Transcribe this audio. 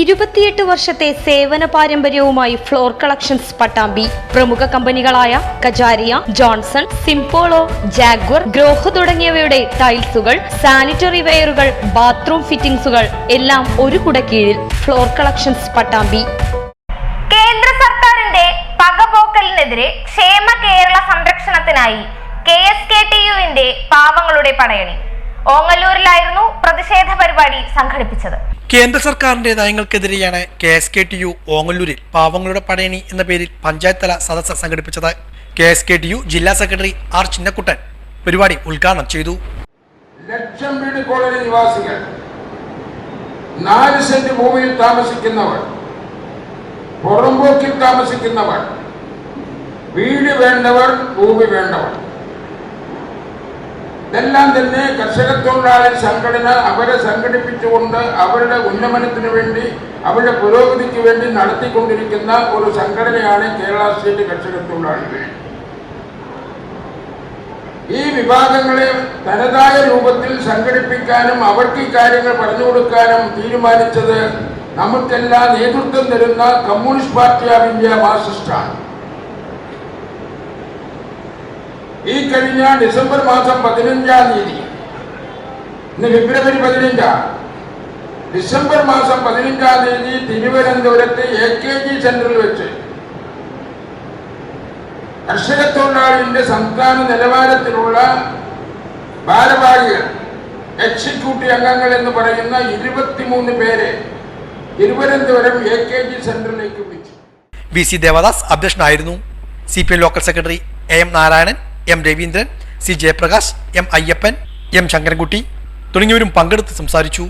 ഇരുപത്തിയെട്ട് വർഷത്തെ സേവന പാരമ്പര്യവുമായി ഫ്ലോർ കളക്ഷൻസ് പട്ടാമ്പി. പ്രമുഖ കമ്പനികളായ Kajaria Johnson Simpolo Jaguar Grohe തുടങ്ങിയവയുടെ ടൈൽസുകൾ സാനിറ്ററി വെയറുകൾ ബാത്റൂം ഫിറ്റിംഗ്സുകൾ എല്ലാം ഒരു കുടക്കീഴിൽ ഫ്ലോർ കളക്ഷൻസ് പട്ടാമ്പി. കേന്ദ്ര സർക്കാരിന്റെ പകപോക്കലിനെതിരെ ക്ഷേമ കേരള സംരക്ഷണത്തിനായി കെ എസ് കെ ടി യുവിന്റെ പാവങ്ങളുടെ പടയണി. ഓങ്ങല്ലൂരിലായിരുന്നു പ്രതിഷേധ പരിപാടി സംഘടിപ്പിച്ചത്. കേന്ദ്ര സർക്കാരിന്റെ നയങ്ങൾക്കെതിരെയാണ് K S K T U ഓങ്ങല്ലൂരിൽ പാവങ്ങളുടെ പടയണി എന്ന പേരിൽ പഞ്ചായത്ത് തല സദസ്സ് സംഘടിപ്പിച്ചത്. K S K T U ജില്ലാ സെക്രട്ടറി ആർ ചിന്നക്കുട്ടൻ പരിപാടി ഉദ്ഘാടനം ചെയ്തു. ലക്ഷം വീട് കോളനി നിവാസികൾ നാല് സെന്റ് ഭൂമിയിൽ താമസിക്കുന്നവർ പുറമ്പോക്കിൽ താമസിക്കുന്നവർ വീട് വേണ്ടവർ ഭൂമി വേണ്ടവർ. ഇതെല്ലാം തന്നെ കർഷക തൊഴിലാളി സംഘടന അവരെ സംഘടിപ്പിച്ചുകൊണ്ട് അവരുടെ ഉന്നമനത്തിന് വേണ്ടി അവരുടെ പുരോഗതിക്ക് വേണ്ടി നടത്തിക്കൊണ്ടിരിക്കുന്ന ഒരു സംഘടനയാണ് കേരള സ്റ്റേറ്റ് കർഷക തൊഴിലാളികൾ. ഈ വിഭാഗങ്ങളെ തനതായ രൂപത്തിൽ സംഘടിപ്പിക്കാനും അവർക്ക് ഈ കാര്യങ്ങൾ പറഞ്ഞു കൊടുക്കാനും തീരുമാനിച്ചത് നമുക്കെല്ലാം നേതൃത്വം തരുന്ന കമ്മ്യൂണിസ്റ്റ് പാർട്ടി ഓഫ് ഇന്ത്യ മാർക്സിസ്റ്റാണ്. ഈ കഴിഞ്ഞ ഡിസംബർ മാസം പതിനഞ്ചാം തീയതി. ഇന്ന് ഫെബ്രുവരി പതിനഞ്ചാം. ഡിസംബർ മാസം പതിനഞ്ചാം തീയതി തിരുവനന്തപുരത്ത് എ കെ ജി സെന്ററിൽ വെച്ച്. കർഷക തൊഴിലാളിന്റെ സംസ്ഥാന നിലവാരത്തിലുള്ള ഭാരവാഹികൾ എക്സിക്യൂട്ടീവ് അംഗങ്ങൾ എന്ന് പറയുന്ന ഇരുപത്തിമൂന്ന് പേരെ തിരുവനന്തപുരം എ കെ ജി സെന്ററിലേക്ക് വിളിച്ചു. വി സി ദേവദാസ് അധ്യക്ഷനായിരുന്നു. C P M local secretary A M Narayanan M Raveendran C Jayaprakash M Ayyappan M Sankarankutty തുടങ്ങിയവരും പങ്കെടുത്ത് സംസാരിച്ചു.